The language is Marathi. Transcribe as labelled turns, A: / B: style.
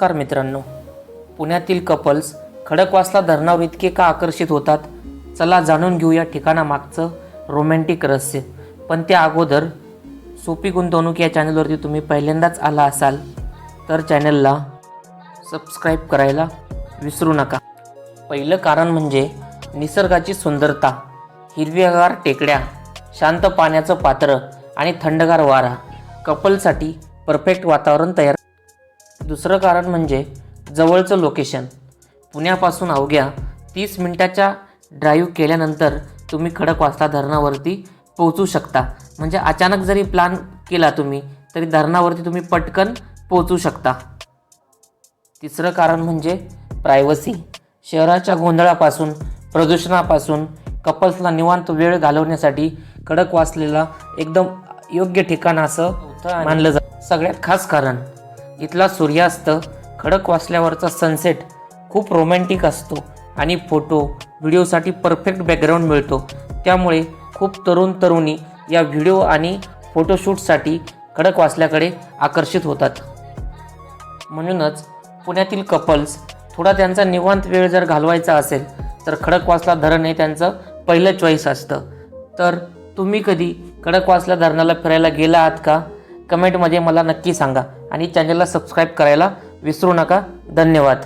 A: नमस्कार मित्रांनो. पुण्यातील कपल्स खडकवासला धरणावर इतके का आकर्षित होतात? चला जाणून घेऊया ठिकाणामागचं रोमॅन्टिक रहस्य. पण त्या अगोदर सोपी गुंतवणूक या चॅनलवरती तुम्ही पहिल्यांदाच आला असाल तर चॅनलला सबस्क्राईब करायला विसरू नका. पहिलं कारण म्हणजे निसर्गाची सुंदरता हिरव्यागार टेकड्या शांत पाण्याचं पात्र आणि थंडगार वारा कपलसाठी परफेक्ट वातावरण तयार दुसरं कारण म्हणजे जवळचं लोकेशन पुण्यापासून अवघ्या तीस मिनिटाच्या ड्राईव्ह केल्यानंतर तुम्ही खडकवासला धरणावरती पोहोचू शकता. म्हणजे अचानक जरी प्लॅन केला तुम्ही तरी धरणावरती तुम्ही पटकन पोहोचू शकता. तिसरं कारण म्हणजे प्रायव्हसी शहराच्या गोंधळापासून प्रदूषणापासून कपल्सला निवांत वेळ घालवण्यासाठी खडक वाचलेला एकदम योग्य ठिकाण असं मानलं जातं. सगळ्यात खास कारण. इथला सूर्यास्त खडक वाचल्यावरचा सनसेट खूप रोमॅन्टिक असतो आणि फोटो व्हिडिओसाठी परफेक्ट बॅकग्राऊंड मिळतो. त्यामुळे खूप तरुण तरुणी या व्हिडिओ आणि फोटोशूटसाठी खडक वाचल्याकडे आकर्षित होतात. म्हणूनच पुण्यातील कपल्स थोडा त्यांचा निवांत वेळ जर घालवायचा असेल तर खडकवासला धरण हे त्यांचं पहिलं चॉईस असतं. तर तुम्ही कधी खडकवासला धरणाला फिरायला गेला आहात का? कमेंटमध्ये मला नक्की सांगा आणि चॅनलला सबस्क्राईब करायला विसरू नका. धन्यवाद.